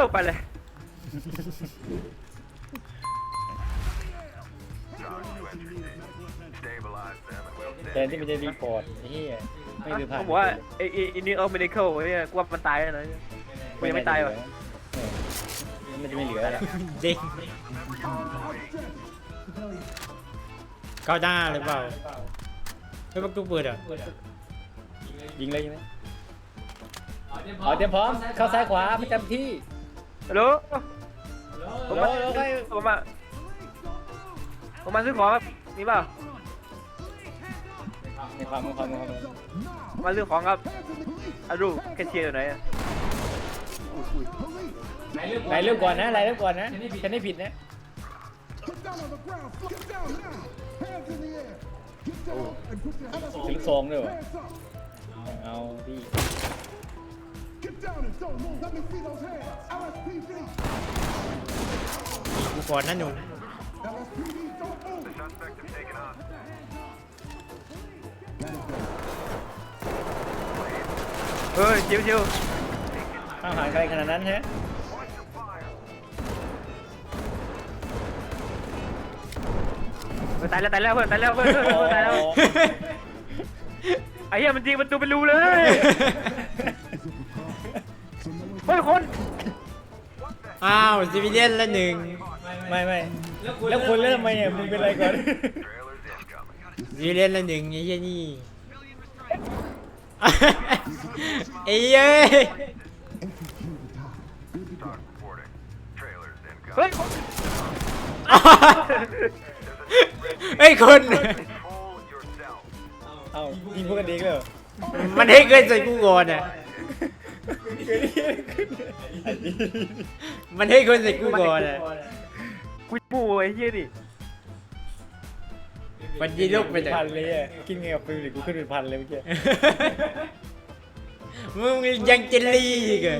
อไปเลย แทนที่มันจะรีพอร์ตไอ้เหี้ยไม่ดูผ่านเขาบอกว่าไอ้ไอ้ไอ้นี่เอาเมดิคอลเนี่ยกูว่ามันตายแล้วนะ กูยังไม่ตายวะเออมันจะไม่เหลือแล้วจริงเข้าหน้าหรือเปล่าเฮ้ยประตูเปิดอะยิงเลยใช่ไหมอ๋อเตรียมพร้อมเข้าซ้ายขวาประจำที่ ฮัลโหลผมมาผมมาผมมาซื้อของครับมีเปล่ามีความมีความมีความผมมาซื้อของครับอารูแคชเชียร์อยู่ไหนอะไหนเริ่มก่อนนะไหนเริ่มก่อนนะฉันไม่ผิดนะถึงซองด้วยวะเอาพี่ กูก่อนนะหนู LSPD, don't move. เฮ้ยชิวชิวข้าวหารใครขนาดนั้นฮะเฮ้ยตายแล้วตายแล้วเพื่อนตายแล้วเพื่อนเพื่อนเพื่อนตายแล้วไอ้เหี้ยมันจริงมันดูเป็นรูเลย เฮ้ยคนอ้าวซิวิเลียนละหนึ่งไม่ไม่แล้วคุณเริ่มมาเนี่ยมึงเป็นอะไรก่อน ซิวิเลียนละหนึ่งไอ้เหี้ยนี่ ไอ้เย้ยเฮ้ยเฮ้ยคนเอายิงพวกกันเองเลยเหรอมันให้เกินใส่กูก่อนอะ มันให้คนใส่กูก่อนอะกูปูไอ้เหี้ยดิมันยีลุกไปเป็นจากพันเลยอะกินเงี้ยกับปืนหรือกูขึ้นเป็นพันเลยเมื่อกี้มึงยังเจลลี่อีกเหรอ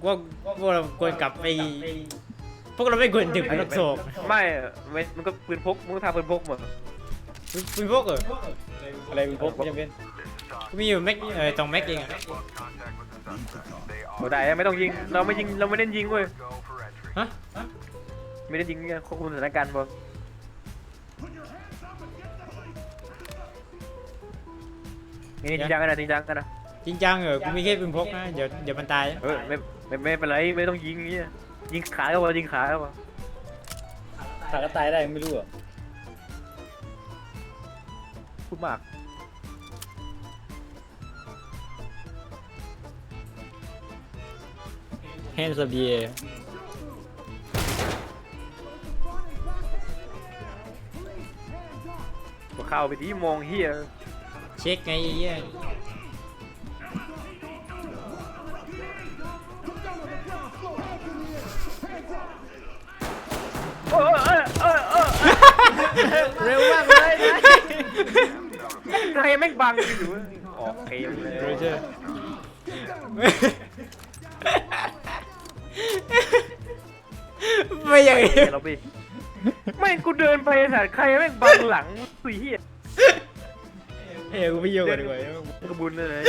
กูว่าพวกเราควรกลับไป พวกเราไม่ควรถึงนักโศกไม่อะมันมันก็ปืนพกมึงก็ทำปืนพกหมดคุณพวกเหรออะไรมึงพกไม่จำเป็น กูมีอยู่แม็กเออตองแม็กเองอะโอ้ได้อะไม่ต้องยิง เราไม่ยิง เราไม่เล่นยิงเว้ย ฮะไม่ได้ยิงเนี่ยควบคุมสถานการณ์บอลนี่จริงจังกันนะจริงจังกันนะจริงจังเหรอกูมีแค่ปืนพกนะเดี๋ยวเดี๋ยวมันตายเออไม่ไม่ไม่เป็นไรไม่ต้องยิงเนี่ยยิงขาก็พอยิงขาก็พอขาก็ตายได้ไม่รู้อะพูดมาก แฮนด์สเบียก็เข้าไปที่มองเฮียเช็คไงไอ้เหี้ยเออเออเออเออเร็วมากเลยนะใครแม่งบังอยู่ออกเกมเลยโไม่อย่างนี้ เราไปไม่กูเดินไปไอ้สัตว์ใครแม่งบังหลังสุยเฮียเฮ้ยกูไม่โยกกันดีกว่ากระบุญเลยนะ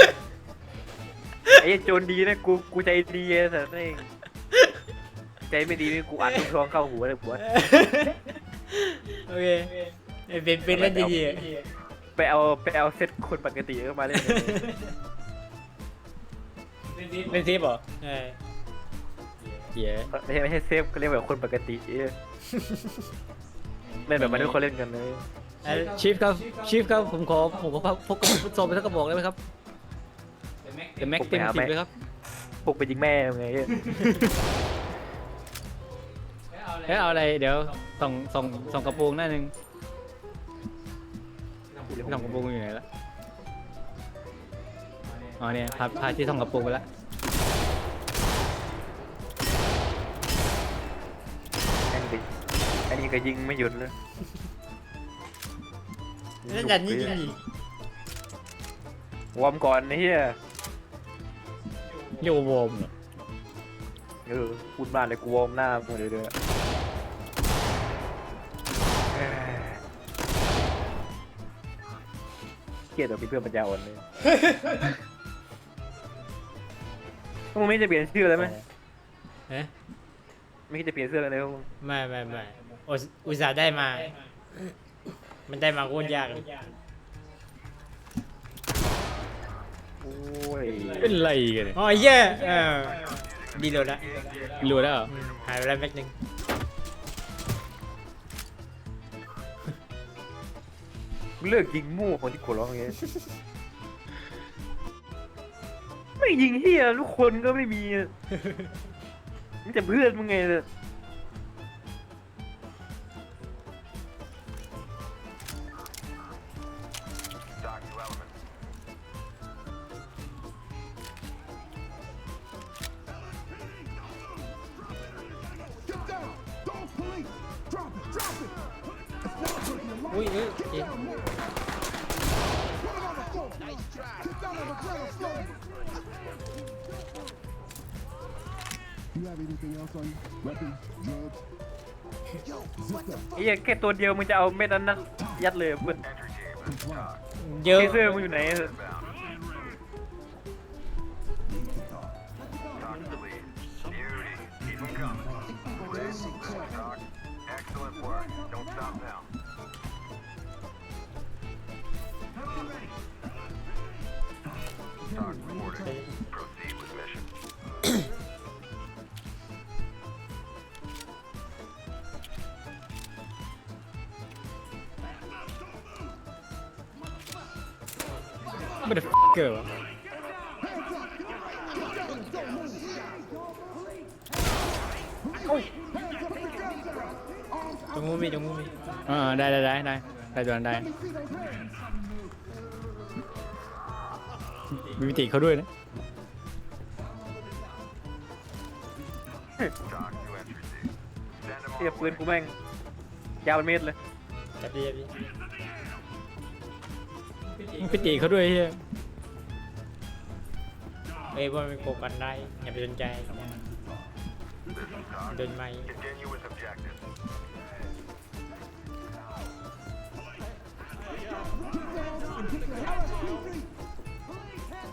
ไอ้โจรดีนะกูกูใจดีไอ้สัตว์นี่งใจไม่ดีนี่กูอัดลูกทองเข้าหัวเลยหัวโอเคไอ้เป็นเป็นเล่นดีๆอะไปเอาไปเอาเซตคนปกติเข้ามาเล่นเลยเล่นซีฟเหรอใช่ เหี้ยไม่ใช่ไม่ใช่เซฟก็เรียกแบบคนปกติเอ้ยเล่นแบบมันทุกคนเล่นกันเลยชีฟครับชีฟครับผมขอผมขอพกกระสุนซองไปสักกระบอกได้ไหมครับแต่แม็กเต็มสิบเลยครับพวกไปยิงแม่ไงเอ้ยเฮ้ยเอาอะไรเดี๋ยวส่องส่องส่องกระโปรงหน้าหนึ่งส่องกระโปรงอยู่ไหนละอ๋อเนี่ยพาพาที่ส่องกระโปรงไปแล้ว แม่งดิ อันนี้ก็ยิงไม่หยุดเลยแล้วดันนี่ยิงอีกวอร์มก่อนไอ้เฮียโยวอร์มเหรอเออพูดมากเลยกูวอร์มหน้ามึงเลยเด้อเอ้ยเกลียดแบบมีเพื่อนปัญญาอ่อนเลยพวกมึงไม่จะเปลี่ยนชื่อเลยไหมฮะไม่คิดจะเปลี่ยนเสื้อเลยนะพวกมึง ไม่ไม่ไม่ อุตอุตส่าห์ได้มา มันได้มาโคตรยากเลยโอ้ยเป็นไรกันเนี่ยอ๋อไอ้เหี้ยเออดีโหลดละรู้แล้วเหรออืมหายไปแล้วแม็กหนึ่งมึงเลิกยิงมั่วคนที่ขอร้องอย่างเงี้ยไม่ยิงเฮียทุกคนก็ไม่มีอะมันจะเพื่อนมึงไงเนี่ย up. ไอ้เหี้ยแค่ตัวเดียวมึงจะเอาเม็ดนั้นนัดยัดเลยเพื่อน Comply. เยอะเทเซอร์มึงอยู่ไหน ไม่ได้เกิดวะตรงงูมีตรงงูมีอ่าได้ได้ได้ได้ได้ตัวนั้นได้มีมิติเขาด้วยนะ Talk to entry team. Send them เทียปืนกูแม่งยาวเป็นเมตรเลยจับดีจับดี มีมิติเขาด้วยเฮียเอ้ยว่ามันโกกันได้อย่าไปสนใจเดินไม่ Continue with objective.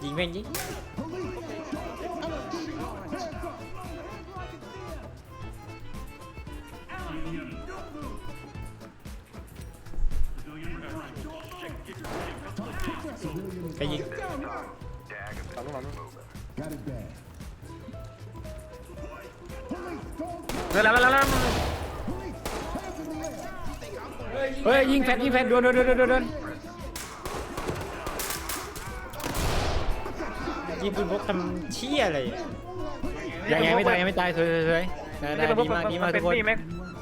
ยิงแม่งยิง ใครยิงฝั่งนู้นฝั่งนู้น Got it bad. เดินแล้วแล้วแล้วเฮ้ยยิงแฟนยิงแฟนโดนโดนโดนโดนโดนยิงปืนพกทำเชี่ยอะไรยังยังไม่ตายยังไม่ตายสวยสวยสวยได้ได้ดีมากดีมากทุกคนนี่แม็ก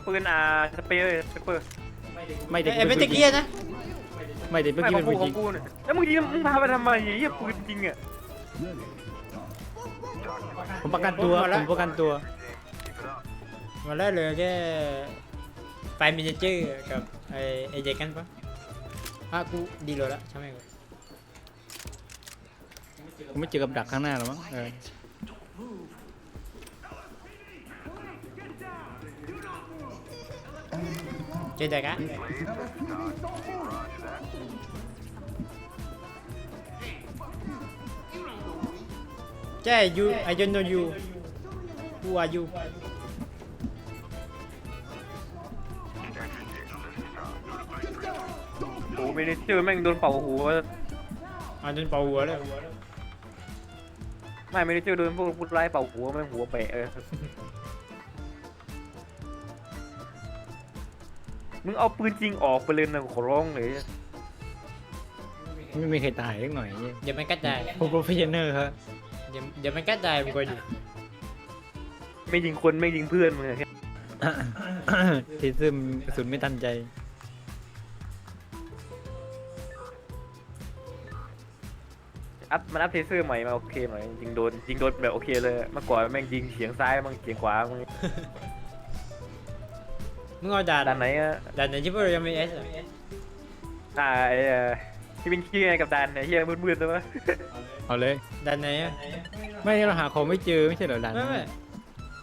ปืนอ่าสเปรย์สเปรย์ไม่ติดเอ้ยเป็นตะเกียร์นะ ไม่ติดเมื่อไม่กี้ขอเป็งนกูปืนจริงของกูเนี่ยแล้วมึงยิงมึงพาไปทำไมไอ้เหี้ยปืนจริงอะผมประกันตัวผมประกันตัว มาแล้วเหลยแค่ไฟมินิเจอร์กับไอ้ไอ้เด็กกันปะอะกูดีโหลดละใช่ไหมกูผมไม่เจอกับดักข้างหน้าหรอมั้งเออเจอเด็ก อะใช่ you I don't know you who are you โอ้ไม่ได้เจอแม่งโดนเป่าหัวอ่าโดนเป่าหัวเลยไม่ไม่ได้เจอโดนพวกผู้ร้ายเป่าหัวแม่งหัวแปะเออมึงเอาปืนจริงออกไปเลยนะขอร้องเลยไม่มีใครตายสักหน่อยเหี้ยเดี๋ยวมันกระจายผมโปรเฟชชั่นเนอร์ครับ เดี๋ยวเดี๋ยวมันกระจายมันก็อยู่ไม่ยิงคนไม่ยิงเพื่อนมึงอะทีซึมกระสุนไม่ทันใจ อัพมันอัพเทเซอร์ใหม่มาโอเคหน่อยยิงโดนยิงโดนแบบโอเคเลยเมื่อก่อนแม่งยิงเฉียงซ้ายมั่งเฉียงขวามึงมึงเอาด่านด้านไหนอะด่านไหนที่พวกเรายังไม่เอสอ่าไอ้เอ่อที่เป็นขี้ไงกับดานไอ้เหี้ยมืดๆเลยวะ เอาเลยด่านไหนอะไม่เราหาของไม่เจอไม่ใช่เหรอดันไม่ไม่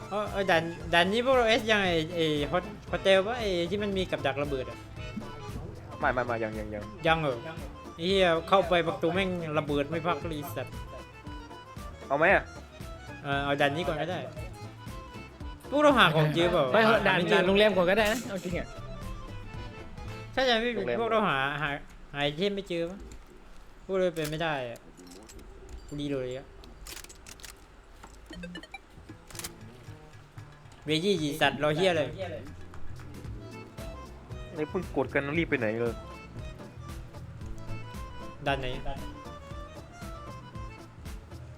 เอาเอาด่านด่านนี้พวกเราเอสยังไอไอโฮสโฮเทลปะไอที่มันมีกับดักระเบิดอะไม่ไม่ไม่ยังยังยังยังเหรอไอ้เฮียเข้าไปประตูแม่งระเบิดไม่พักรีสัตว์เอาไหมอะเออเอาด่านนี้ก่อนก็ได้พวกเราหาของเจอเปล่าไปเถอะด่านไม่เจด่าอนโรงแรมก่อนก็ได้นะเอาจริงอะถ้าจะไม่เป็นพวกเราหาหาหาไอเทมไม่เจอปะพวกเราเป็นไม่ได้อะ กูดีเลยอะเวยี่จีสัตว์รอเฮียเลยในเพิ่งกดกันรีบไปไหนเลยดันไหนดัน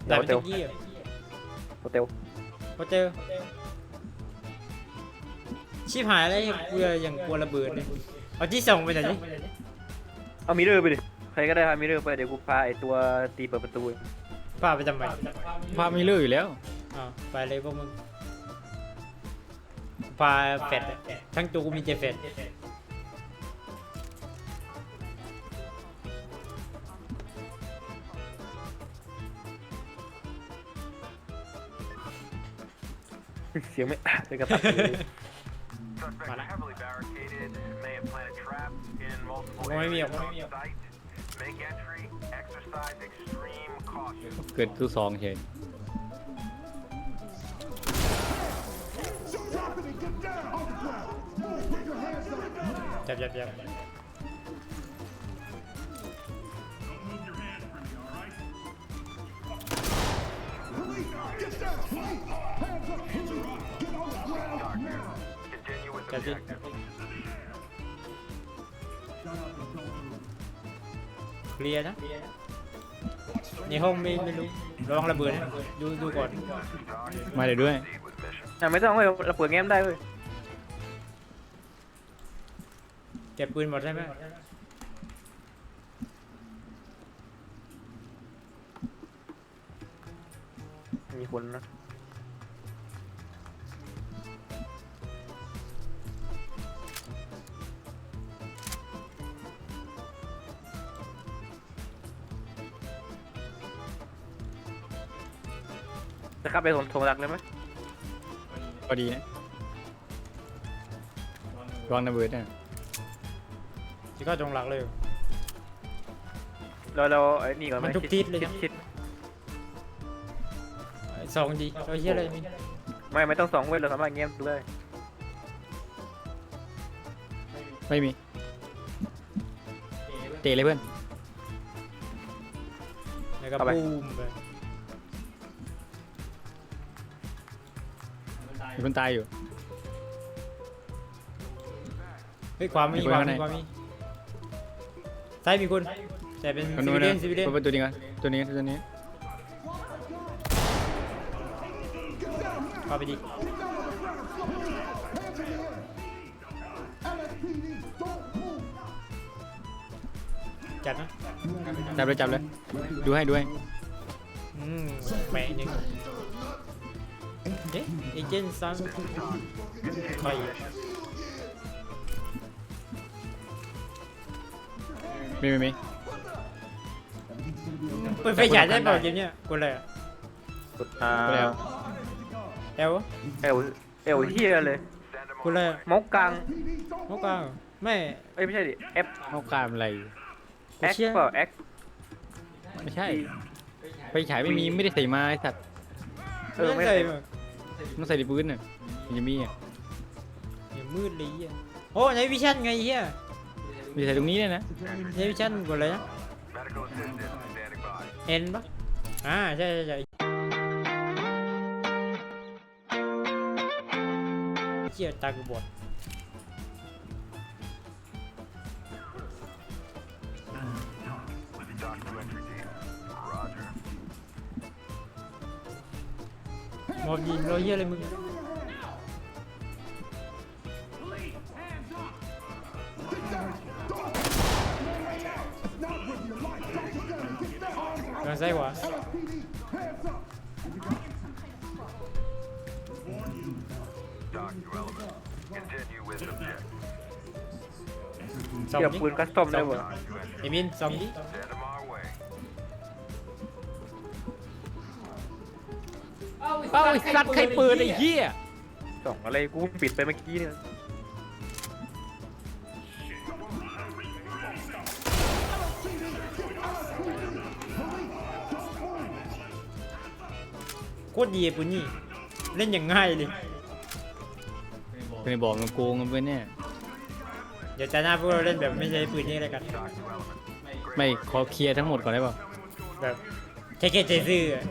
เดี๋ยวไปเดี๋ยวตะกี้อะโฮเทลพอเจอชิบหายแล้วกูเลยยังกลัวระเบิดเลยเอาที่ส่งไปไหนดิเอามิเรอร์ไปดิ ใครก็ได้พามิเรอร์ไปเดี๋ยวกูพาไอตัวตีเปิดประตู ป้าไปทำไมพามีเลืออยู่แล้วอ้าวไปเลยพวกมึงพาแฟดอะทั้งตัวกูมีเจแฟดเสียงไม่เสียงกระตับเลย Suspects are heavily barricaded, may have planted traps in multiple Không ai areas biết, không ai on site. เกิดตู้สองเฉย Drop it and get down on the ground. Move, put your hands up. จับจับจับ Police, get down. Police, hands up. Police, get on the ground now. Continue with จับจับ objective. เค ลียร์นะ ในห้องไม่ไม่รู้ระวังระเบิดนะดูดูก่อน มาเลยด้วย Proceed with mission. อะไม่ต้องเลยเราเปิดแง้มได้เว้ยเก็บปืนหมดใช่ไหมมีคนนะ ข้าไปถมถงรักเลยไหมพอดีนะวางระเบิดน่ะที่ก็จงหลักเลย เราเราไอ้นี่ก่อนไหมมันทุกทิศเลยชิดชิดสองดีเราเฮียอะไรมีไม่ไม่ต้องสองเว้ยเราสามารถแง้มดูได้ไม่มี เตะเลยเพื่อนแล้วก็ปูมไป มีคนตายอยู่ เฮ้ยความมีมีคนความข้างในมี ความมีซ้ายมีคนแต่เป็นคนซินู้วินเลียนะนซิวิเลียนเปิดประตูนี้ก่อนตัวนี้ตัวนี้เข้าไปดิ LSPD, don't move. จัดนะจับเลยจับเลย ดูให้ดูให้อืมแปะหนึ่ง เอ๊ะเอเจนต์ซันใครมีมีมีเปิดไฟฉายได้เปล่าเกมเนี้ยกดเลยอะกดอ่าไปแล้วเอลเอวเอวเฮียเลย Send them กดเลยอะเมาส์กลางโอ้กลางไม่เอ้ยไม่ใช่ดิ F เขากล้ามอะไร กู X เชื่อเปล่า X ไม่ใช่ ไปฉายไม่มีไม่ได้ใส่มาไอ้สัตว์ เออไม่ไม่ใช่ใส่มาต้องใส่ในปืนน่ะมันจะมีอะอย่ามืดเลยอะโอ้ในวิชั่นไงเฮียมีใส่ตรงนี้เลยนะในวิชั่นกดเลยนะ medical assistance standing by. เอ็นปะอ่าใช่ใช่ใช่เชี่ยตากูบอด มอบยิงเราเฮียอะไรมึงทางซ้ายขวา Doc, you element. Continue with objective. สองเกี่ยวดิปืนคัสตอมได้หมด เอมินสองดิ เอ้าไอ้สัตว์ใครเปิดไอ้เหี้ยสองอะไรกูปิดไปเมื่อกี้เนี่ยโคตรดีไอ้ปุนนี่เล่นอย่างง่ายเลยไม่บอกมันโกงกันไปเนี่ย เดี๋ยวจะหน้าพวกเราเล่นแบบไม่ใช้ปืนนี่อะไรกันไม่ขอเคลียร์ทั้งหมดก่อนได้ป่ะแบบแค่แค่ใจซื่ออะ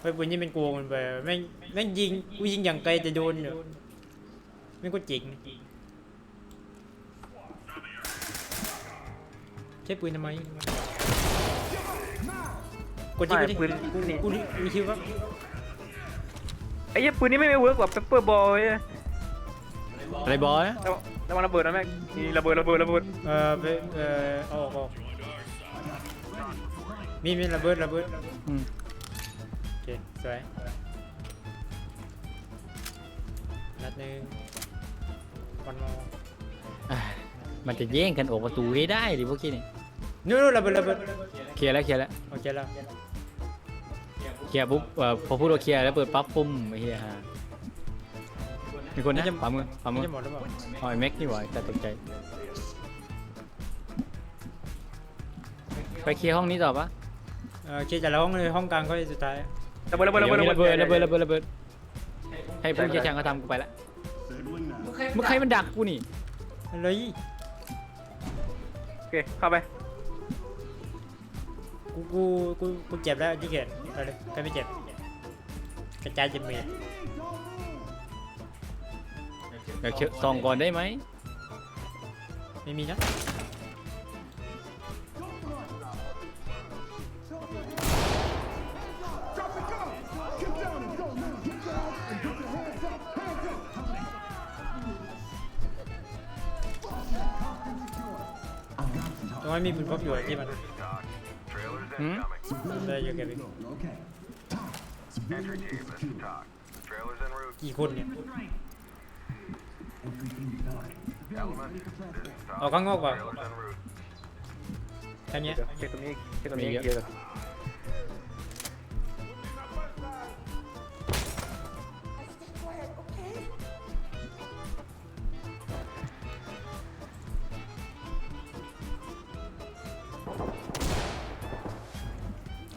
ไอ้ปืนนี่เป็นโกงมันไปแม่งแม่งยิงกูยิงอย่างไกลจะโดนอยู่แม่งก็จิกใช้ปืนทำไมกดยิงไม่กดยิงปืนนี่กูมีคิวครับไอ้เหี้ยปืนนี้ไม่เวิร์กกว่าเปเปอร์บอลเว้ยอะไรบอสนะระวังระวังระเบิดนะแม่งนี่ระเบิดระเบิดระเบิดเออไปเออเอาออกเอาออกมีมีระเบิดระเบิดอืมโอ เคสวยนัดหนึ่งวันมออะมันจะแย่งกันออกประตูให้ได้ดิพวกกี้นี่นู่นระเบิดระเบิดเคลียร์แล้วเคลียร์แล้วโอเคแล้วเคลียร์ปุ๊บเอ่อพอพูดว่าเคลียร์แล้วเปิดปั๊บปุ้มไอ้เหี้ยฮะมีคนนะขวามือขวามือจะหมดหรือเปล่าอ๋อไอ้แม็กนี่หว่าแต่ตกใจไปเคลียร์ห้องนี้ต่อปะเออโอเคจะแล้วห้องเลยห้องกลางก็สุดท้าย ระเบิดระเบิดระเบิดเดี๋ยวมีระเบิดระเบิดระเบิดระเบิดระเบิดให้ผู้เชี่ยวชาญเขาทำกูไปละมึงใครมันดักกูนี่อะไรโอเคเข้าไปกูกูกูกูเจ็บแล้วที่เขียนไปเลยใครไม่เจ็บกระจายเจ็บมือเดี๋ยวเชื่อซองก่อนได้ไหมไม่มีนะ up. ตรงนั้นมีปืนพกอยู่อะที่มัน Trailers หืม incoming. ได้อยู่แกพี่ Okay. Entry team, this is Talk. Trailers en route. กี่คนเนี่ย Element, this is เอา Talk. ข้างนอกเปล่า Trailers en route. แค่เนี้ย เดี๋ยวเช็คตรงนี้เช็คตรงนี้ มีเยอะ เคลียร์ก่อน ใ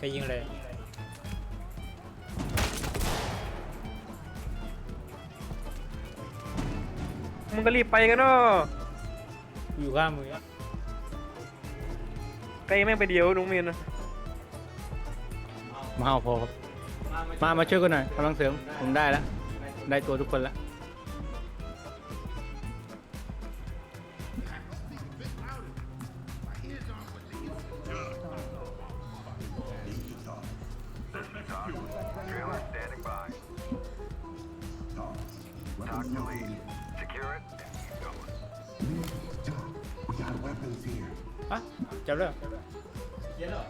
ครยิงเลย มึงก็รีบไปกันเนาะกูอยู่ข้างมือไกลแม่งไปเดียวนุ้งเมียนนะมาเอาพอครับมามาช่วยกันหน่อยกำลังเสริมผมได้แล้วได้ตัวทุกคนแล้ว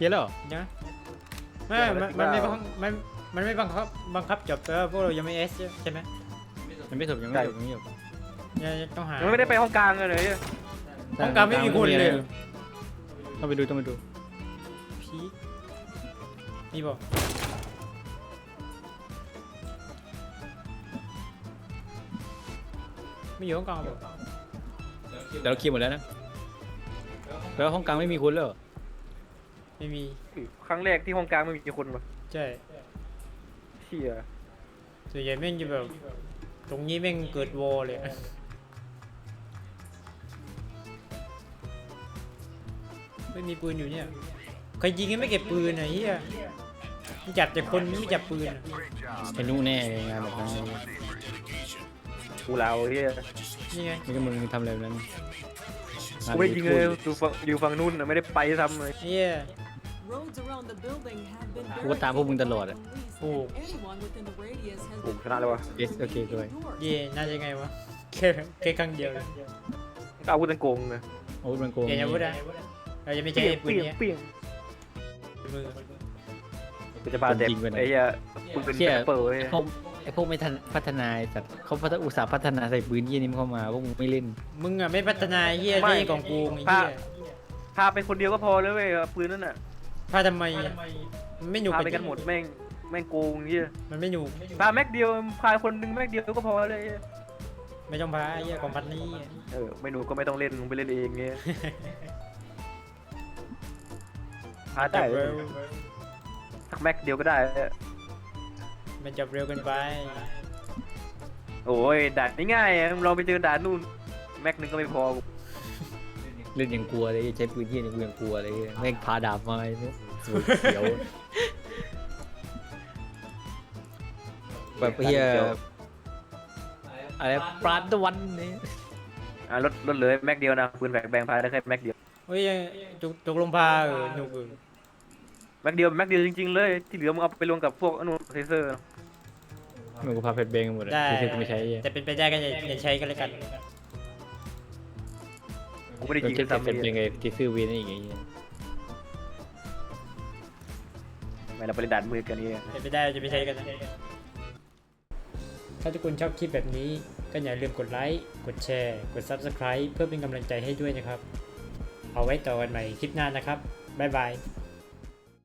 เยอะแล้วเหรอยังไงไม่มันมันไม่บังมันมันไม่บังคับบังคับจบแต่ว่าพวกเรายังไม่เอสใช่ไหมยังไม่จบยังไม่จบยังไม่จบยังยังต้องหายังไม่ได้ไปห้องกลางเลยเนี่ยห้องกลางไม่มีคนเลยต้องไปดูต้องไปดูพีคมีบอกไม่อยู่ห้องกลางบอกเดี๋ยวเราเคลียร์หมดแล้วนะแล้วห้องกลางไม่มีคนแล้วเหรอ ไม่มี ครั้งแรกที่ห้องกลางไม่มีคนวะใช่เชี่ยส่วนใหญ่แม่งจะแบบ ตรงนี้แม่งเกิดวอลเลยไม่มีปืนอยู่เนี่ยใครยิงให้ไม่เก็บปืนอะเฮียมันจับแต่คนไม่จับปืนอะ Great job. ไอ้นู้แน่เลยงานแบบนั้นกูลาวเฮียนี่ไงนี่ก็มึงทำอะไรแบบนั้นกูไม่ได้ยิงเลยอยู่ฝั่งอยู่ฝั่งนู้นนะไม่ได้ไปทำเลยเฮีย Roads around the building have been กูก็ตามพวกมึงตลอดอะโอ้ Anyone within the radius has โอ้ been ชนะเลยวะเอสโอเคด้วย ignored. เย่น่าจะไงวะแค่แค่ครั้งเดียวเลยก็อาวุธตันโกงเลยโอ้ยมันโกงเย่อย่าพูดนะเราจะไม่ใช้เปี้ยงปืนเปี้ยงเนี้ยเปี้ยงมือกูจะบาดเจ็บไอ้เหี้ยปืนเป็นเชี่ยเปิดเว้ยพวกไอ้พวกไม่ทันพัฒนาแต่เขาพัฒอุตสาห์พัฒนาใส่ปืนยี่นี่มันเข้ามาพวกมึงไม่เล่นมึงอะไม่พัฒนาเฮียที่ของกูไอ้พาเฮียพาไปคนเดียวก็พอแล้วเว้ยปืนนั่นน่ะ พาทำไมอะมันไม่หนุกพาไปกันหมดแม่งแม่งโกงเหี้ยมันไม่หนุกพาแม็กเดียวพาคนหนึงแม็กเดียวก็พอเลย ไม่ต้องพาไอ้เฮียของพันนี่เออไม่หนูก็ไม่ต้องเล่นมึงไปเล่นเองเงี้ยพาได้จับเร็วสักแม็กเดียวก็ได้ มันจับเร็วเกินไปโอ้ยด่านนี้ง่ายอะมึงลองไปเจอด่านนู่นแม็กนึงก็ไม่พอ เล่นยังกลัวเลยใช้ปืนที่นี่กูยังกลัวเลยแม่งพาดาบมาไอ้เนี่ยสวยเขียวแบบเฮียอะไรปราดตะวันนี่อะลดลดเหลยแม็กเดียวนะปืนแบกแบงพาได้แค่แม็กเดียวเฮ้ยยังจุกจุกลงพาเออหนุกเออแม็กเดียวแม็กเดียวจริงๆเลยที่เหลือมึงเอาไปรวมกับพวกอนุเทเซอร์มึงกูพาเพชรเบงหมดเลยได้ที่กูไม่ใช้เหี้ยแต่เป็นไปได้ก็อย่าอย่าใช้กันแล้วกัน กูไม่ได้ก็ยิงเก็บซ้ำเพชรเบเลงยไงที่ซื้อวีนั่นอีกไงเหี้ยไม่เราไปเล่นด่านมือกันนี่เป็นไปได้จะไม่ใช้กันนะถ้าทุกคนชอบคลิปแบบนี้ ก็อย่าลืมกดไลค์ กดแชร์ กด Subscribe เพื่อเป็นกำลังใจให้ด้วยนะครับ เอาไว้ต่อกันใหม่คลิปหน้านะครับ บ๊ายบาย